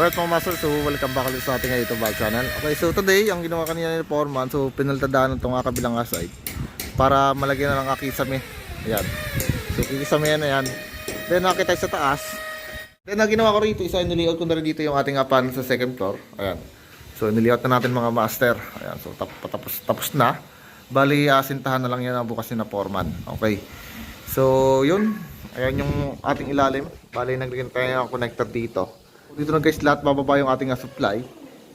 Alright mga master, so welcome back ulit sa ating YouTube vlog channel. Okay, so today, ang ginawa kanina ni Foreman, so pinaltadaan itong kabilang side para malagyan na ng akisame. Ayan. So kikisame yan, ayan. Then nakita sa taas. Then ang ginawa ko rito, isa niliot ko na rin dito yung ating panel sa second floor. Ayan. So niliot na natin mga master. Ayan, so tap tapos, tapos na. Bali, asintahan na lang yan bukas ni Foreman. Okay. So, yun. Ayan yung ating ilalim. Bali, naglagyan tayo ng connector dito. Dito na guys, lahat bababa yung ating ah, supply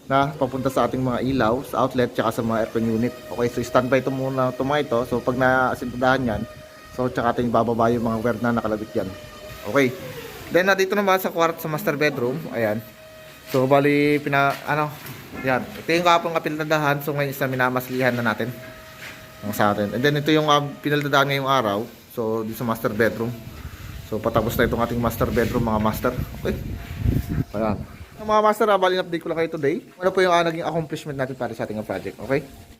na papunta sa ating mga ilaw, sa outlet, tsaka sa mga aircon unit. Okay, so standby ito muna ito mga ito. So, pag naasintudahan yan, so tsaka ating bababa yung mga wire na nakalabit yan. Okay. Then, na dito naman sa kwarto sa master bedroom. Ayan. So, bali, pina, ano, yan. Ito yung kapang kapilnadahan. So, ngayon isa minamaslihan na natin ang sa atin. And then ito yung uh, pinaldadaan ngayong araw. So dito sa master bedroom. So patapos na itong ating master bedroom mga master. Okay. Ayan. Mga master, uh, bali update ko lang kayo today. Ano po yung uh, naging accomplishment natin para sa ating project. Okay.